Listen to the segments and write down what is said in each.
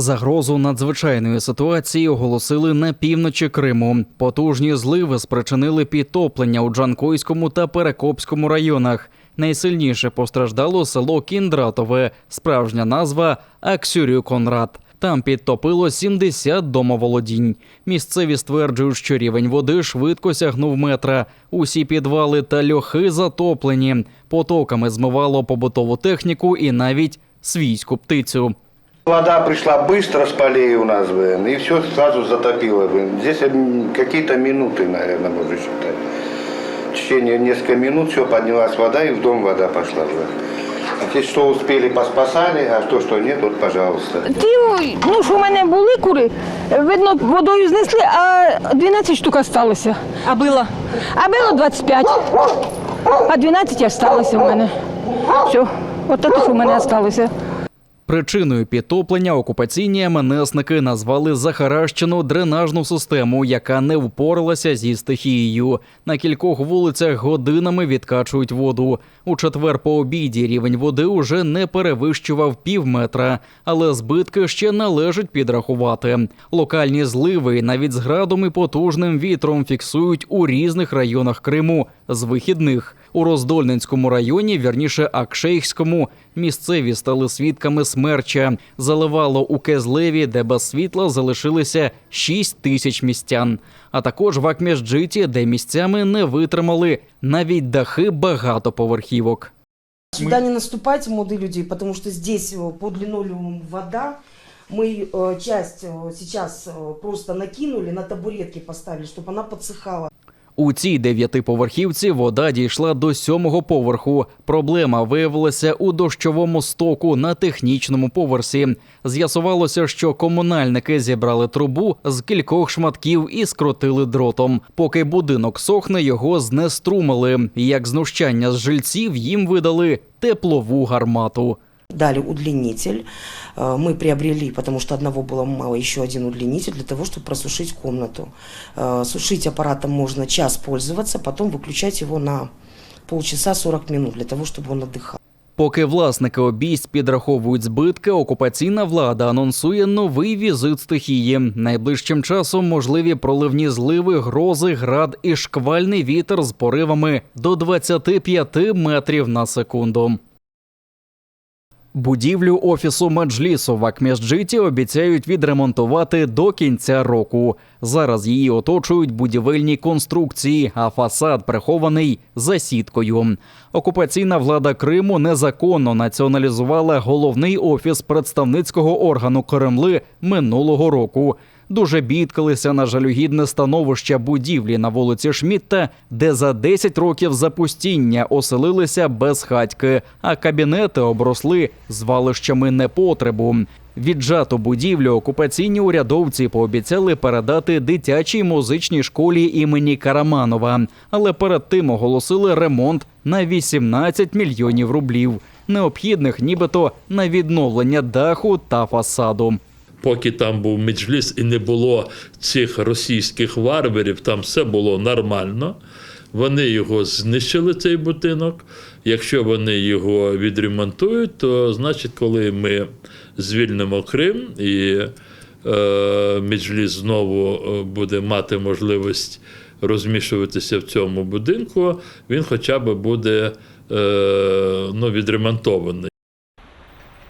Загрозу надзвичайної ситуації оголосили на півночі Криму. Потужні зливи спричинили підтоплення у Джанкойському та Перекопському районах. Найсильніше постраждало село Кіндратове, справжня назва Аксюрію Конрад. Там підтопило 70 домоволодінь. Місцеві стверджують, що рівень води швидко сягнув метра. Усі підвали та льохи затоплені. Потоками змивало побутову техніку і навіть свійську птицю. Вода пришла быстро с полей у нас, блин, и все сразу затопило. Блин. Здесь м, какие-то минуты, наверное, можно считать. В течение нескольких минут все поднялась вода, и в дом вода пошла. Блин. А те, что успели, поспасали, а то, что нет, вот, пожалуйста. Ті, ну, що в мене були кури, видно, водою знесли, а 12 штук залишилося. А было? А було 25, а 12 залишилося в мене. Все, от це, що в мене залишилося. Причиною підтоплення окупаційні МНСники назвали захаращену дренажну систему, яка не впоралася зі стихією. На кількох вулицях годинами відкачують воду. У четвер по обіді рівень води уже не перевищував пів метра, але збитки ще належить підрахувати. Локальні зливи навіть з градом і потужним вітром фіксують у різних районах Криму з вихідних. У Роздольненському районі, вірніше Акшейхському, місцеві стали свідками смерча. Заливало у Кезлеві, де без світла залишилися 6 тисяч містян. А також в Акміжджиті, де місцями не витримали навіть дахи багатоповерхівок. Сюда не наступайте, молодые люди, потому что здесь э, под линолеумом вода. Мы э, часть э, сейчас э, просто накинули, на табуретки поставили, чтобы она подсыхала. У цій дев'ятиповерхівці вода дійшла до сьомого поверху. Проблема виявилася у дощовому стоку на технічному поверсі. З'ясувалося, що комунальники зібрали трубу з кількох шматків і скрутили дротом. Поки будинок сохне, його знеструмили. Як знущання з жильців їм видали теплову гармату. Дали удлинитель. Э, Мы приобрели, потому что одного было мало, еще один удлинитель для того, чтобы просушить комнату. Э, Сушить аппаратом можно час пользоваться, потом выключать его на полчаса 40 минут для того, чтобы он отдыхал. Поки власники обійсть підраховують збитки, окупаційна влада анонсує новий візит стихії. Найближчим часом можливі проливні зливи, грози, град і шквальний вітер з поривами до 25 метрів на секунду. Будівлю офісу Меджлісу в Акмєсджиті обіцяють відремонтувати до кінця року. Зараз її оточують будівельні конструкції, а фасад прихований за сіткою. Окупаційна влада Криму незаконно націоналізувала головний офіс представницького органу Кремли минулого року. Дуже бідкалися на жалюгідне становище будівлі на вулиці Шмітта, де за 10 років запустіння оселилися безхатьки, а кабінети обросли звалищами непотребу. Віджату будівлю окупаційні урядовці пообіцяли передати дитячій музичній школі імені Караманова, але перед тим оголосили ремонт на 18 мільйонів рублів, необхідних нібито на відновлення даху та фасаду. Поки там був меджліс і не було цих російських варварів, там все було нормально. Вони його знищили, цей будинок. Якщо вони його відремонтують, то значить, коли ми звільнимо Крим і е, Меджліс знову е, буде мати можливість розміщуватися в цьому будинку, він хоча б буде е, ну, відремонтований.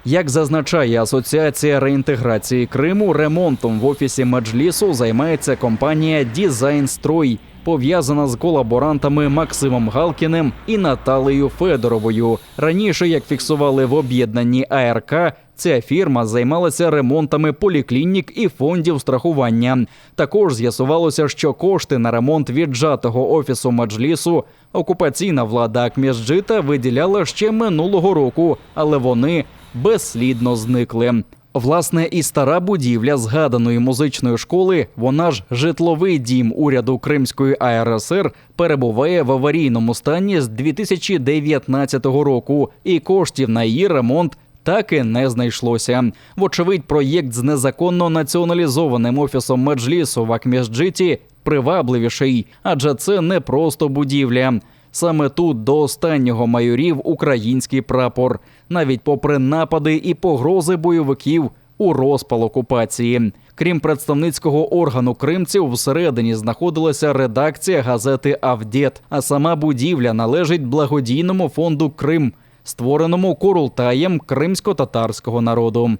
Як зазначає Асоціація реінтеграції Криму, ремонтом в офісі Меджлісу займається компанія «Дізайнстрой», пов'язана з колаборантами Максимом Галкіним і Наталею Федоровою. Раніше, як фіксували в об'єднанні АРК, ця фірма займалася ремонтами поліклінік і фондів страхування. Також з'ясувалося, що кошти на ремонт віджатого офісу Меджлісу окупаційна влада Акмєсджита виділяла ще минулого року, але вони безслідно зникли. Власне, і стара будівля згаданої музичної школи, вона ж житловий дім уряду Кримської АРСР, перебуває в аварійному стані з 2019 року, і коштів на її ремонт так і не знайшлося. Вочевидь, проєкт з незаконно націоналізованим офісом Меджлісу в Акмєсджиті привабливіший, адже це не просто будівля. Саме тут до останнього майорів український прапор. Навіть попри напади і погрози бойовиків, у розпал окупації. Крім представницького органу кримців, всередині знаходилася редакція газети Авдєт, а сама будівля належить благодійному фонду Крим, створеному Курултаєм кримсько-татарського народу.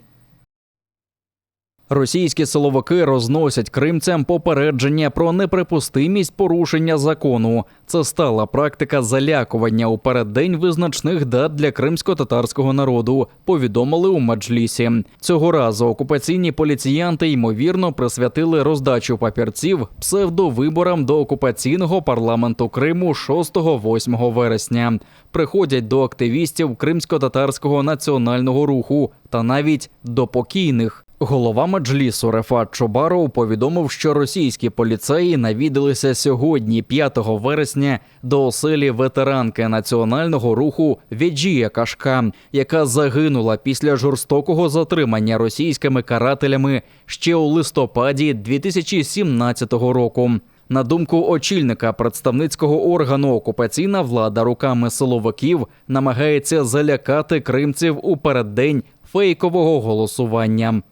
Російські силовики розносять кримцям попередження про неприпустимість порушення закону. Це стала практика залякування у переддень визначних дат для кримсько-татарського народу. Повідомили у Меджлісі. Цього разу окупаційні поліціянти ймовірно присвятили роздачу папірців псевдовиборам до окупаційного парламенту Криму 6-8 вересня. Приходять до активістів кримсько-татарського національного руху та навіть до покійних. Голова Меджлісу Рефат Чобаров повідомив, що російські поліцеї навідалися сьогодні, 5 вересня, до оселі ветеранки національного руху Віджія Кашка, яка загинула після жорстокого затримання російськими карателями ще у листопаді 2017 року. На думку очільника представницького органу, окупаційна влада руками силовиків намагається залякати кримців у переддень фейкового голосування.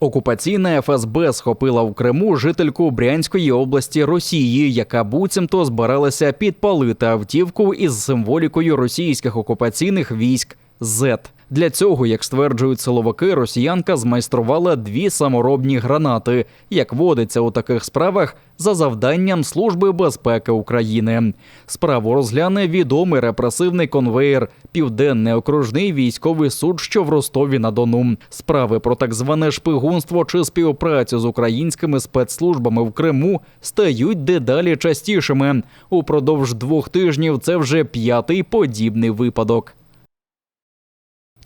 Окупаційна ФСБ схопила в Криму жительку Брянської області Росії, яка буцімто збиралася підпалити автівку із символікою російських окупаційних військ Z. Для цього, як стверджують силовики, росіянка змайструвала дві саморобні гранати, як водиться у таких справах за завданням Служби безпеки України. Справу розгляне відомий репресивний конвеєр Південний окружний військовий суд, що в Ростові на Дону. Справи про так зване шпигунство чи співпрацю з українськими спецслужбами в Криму стають дедалі частішими. Упродовж двох тижнів це вже п'ятий подібний випадок.